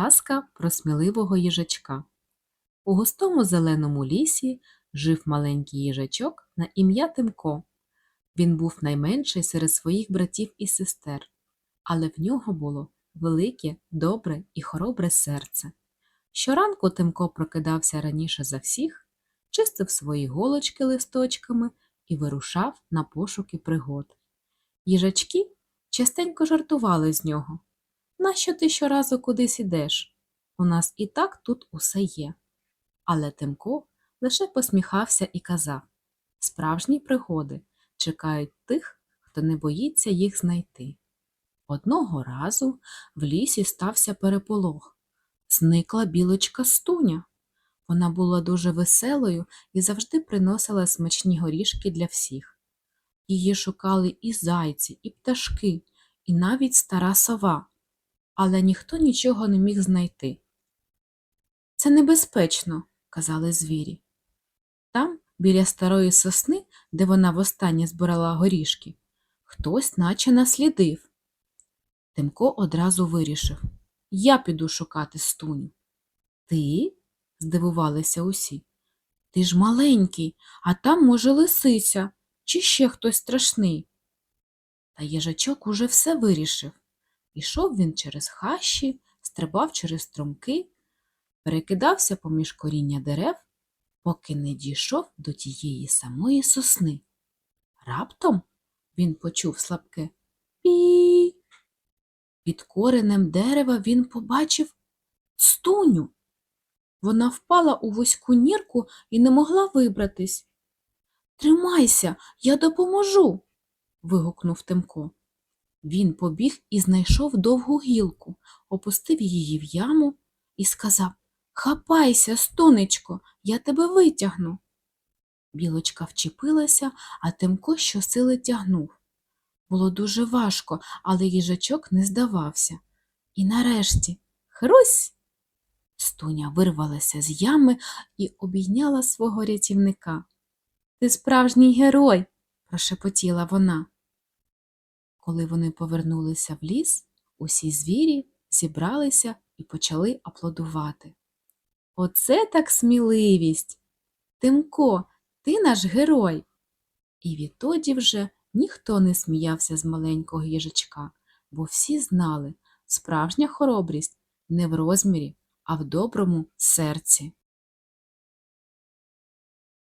Казка про сміливого їжачка. У густому зеленому лісі жив маленький їжачок на ім'я Тимко. Він був найменший серед своїх братів і сестер, але в нього було велике, добре і хоробре серце. Щоранку Тимко прокидався раніше за всіх, чистив свої голочки листочками і вирушав на пошуки пригод. Їжачки частенько жартували з нього. Нащо ти щоразу кудись ідеш? У нас і так тут усе є. Але Тимко лише посміхався і казав справжні пригоди чекають тих, хто не боїться їх знайти. Одного разу в лісі стався переполох. Зникла білочка стуня. Вона була дуже веселою і завжди приносила смачні горішки для всіх. Її шукали і зайці, і пташки, і навіть стара сова, але ніхто нічого не міг знайти. Це небезпечно, казали звірі. Там, біля старої сосни, де вона востаннє збирала горішки, хтось наче наслідив. Тимко одразу вирішив Я піду шукати стуню. Ти? здивувалися усі. Ти ж маленький, а там, може, лисиця, чи ще хтось страшний. Та їжачок уже все вирішив. Ішов він через хащі, стрибав через струмки, перекидався поміж коріння дерев, поки не дійшов до тієї самої сосни. Раптом він почув слабке пі. Під коренем дерева він побачив стуню. Вона впала у вузьку нірку і не могла вибратись. Тримайся, я допоможу. вигукнув Тимко. Він побіг і знайшов довгу гілку, опустив її в яму і сказав Хапайся, стонечко, я тебе витягну. Білочка вчепилася, а Тимко щосили тягнув. Було дуже важко, але їжачок не здавався. І нарешті хрусь. Стуня вирвалася з ями і обійняла свого рятівника. Ти справжній герой, прошепотіла вона. Коли вони повернулися в ліс, усі звірі зібралися і почали аплодувати. Оце так сміливість. Тимко, ти наш герой. І відтоді вже ніхто не сміявся з маленького їжачка, бо всі знали, справжня хоробрість не в розмірі, а в доброму серці.